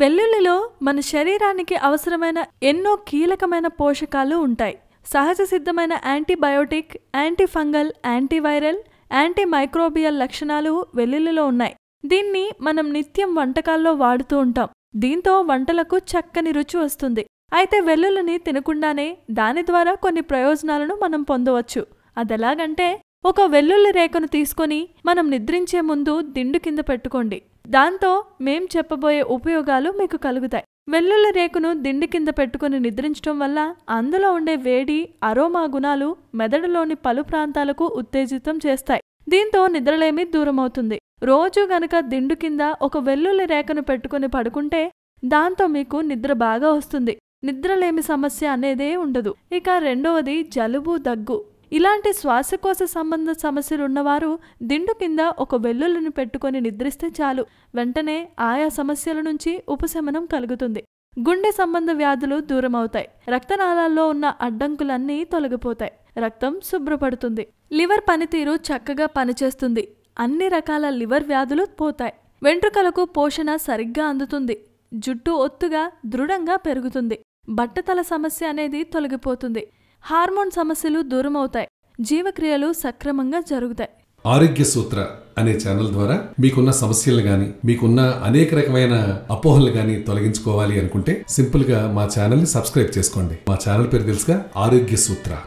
వెల్లుల్లిలో మన శరీరానికి అవసరమైన ఎన్నో కీలకమైన పోషకాలు ఉంటాయి. సహజ సిద్ధమైన antibiotic antifungal antiviral anti microbial లక్షణాలు వెల్లుల్లిలో ఉన్నాయి. దీన్ని మనం నిత్యం వంటకాల్లో వాడుతూ ఉంటాం. దీంతో వంటలకు చక్కని రుచి వస్తుంది. అయితే వెల్లుల్లిని తినకుండానే దాని ద్వారా కొన్ని ప్రయోజనాలను మనం పొందవచ్చు. అదెలాగంటే ఒక వెల్లుల్లి రేఖను తీసుకొని మనం నిద్రించే ముందు దిండు కింద పెట్టుకోండి. దాంతో మేం చెప్పబోయే ఉపయోగాలు మీకు కలుగుతాయి. వెల్లుల్లి రేకును దిండి కింద పెట్టుకుని నిద్రించడం వల్ల అందులో ఉండే వేడి అరోమా గుణాలు మెదడులోని పలు ప్రాంతాలకు ఉత్తేజితం చేస్తాయి. దీంతో నిద్రలేమి దూరమవుతుంది. రోజు గనక దిండు కింద ఒక వెల్లుల్లి రేఖను పెట్టుకుని పడుకుంటే దాంతో మీకు నిద్ర బాగా వస్తుంది. నిద్రలేమి సమస్య అనేదే ఉండదు. ఇక రెండవది జలుబు దగ్గు. ఇలాంటి శ్వాసకోశ సంబంధ సమస్యలు ఉన్నవారు దిండు కింద ఒక వెల్లుల్లిని పెట్టుకొని నిద్రిస్తే చాలు. వెంటనే ఆయా సమస్యల నుంచి ఉపశమనం కలుగుతుంది. గుండె సంబంధ వ్యాధులు దూరమవుతాయి. రక్తనాళాల్లో ఉన్న అడ్డంకులన్నీ తొలగిపోతాయి. రక్తం శుభ్రపడుతుంది. లివర్ పనితీరు చక్కగా పనిచేస్తుంది. అన్ని రకాల లివర్ వ్యాధులు పోతాయి. వెంట్రుకలకు పోషణ సరిగ్గా అందుతుంది. జుట్టు ఒత్తుగా దృఢంగా పెరుగుతుంది. బట్టతల సమస్య అనేది తొలగిపోతుంది. హార్మోన్ సమస్యలు దూరమవుతాయి. జీవక్రియలు సక్రమంగా జరుగుతాయి. ఆరోగ్య సూత్ర అనే ఛానల్ ద్వారా మీకున్న సమస్యలు గాని మీకున్న అనేక రకమైన అపోహలు గాని తొలగించుకోవాలి అనుకుంటే సింపుల్గా మా ఛానల్ని సబ్స్క్రైబ్ చేసుకోండి. మా ఛానల్ పేరు తెలుసుగా ఆరోగ్య సూత్ర.